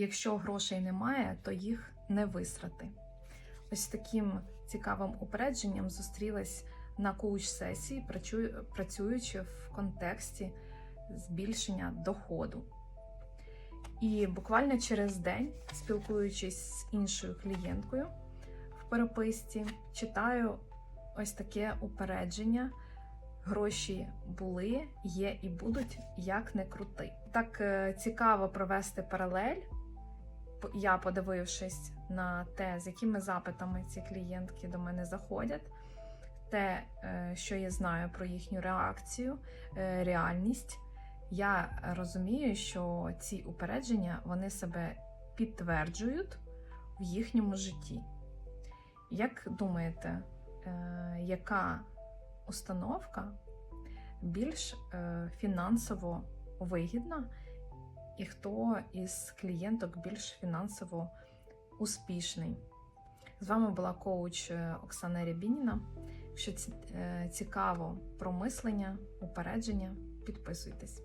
Якщо грошей немає, то їх не висрати. Ось таким цікавим упередженням зустрілась на коуч-сесії, працюючи в контексті збільшення доходу. І буквально через день, спілкуючись з іншою клієнткою в переписці, читаю ось таке упередження. Гроші були, є і будуть, як не крути. Так е, цікаво провести паралель. Я, подивившись на те, з якими запитами ці клієнтки до мене заходять, те, е, що я знаю про їхню реакцію, е, реальність, я розумію, що ці упередження вони себе підтверджують в їхньому житті. Як думаєте, е, яка установка більш фінансово вигідна, і хто із клієнток більш фінансово успішний? З вами була коуч е, Оксана Рябініна. Якщо е, цікаво про мислення, упередження, підписуйтесь.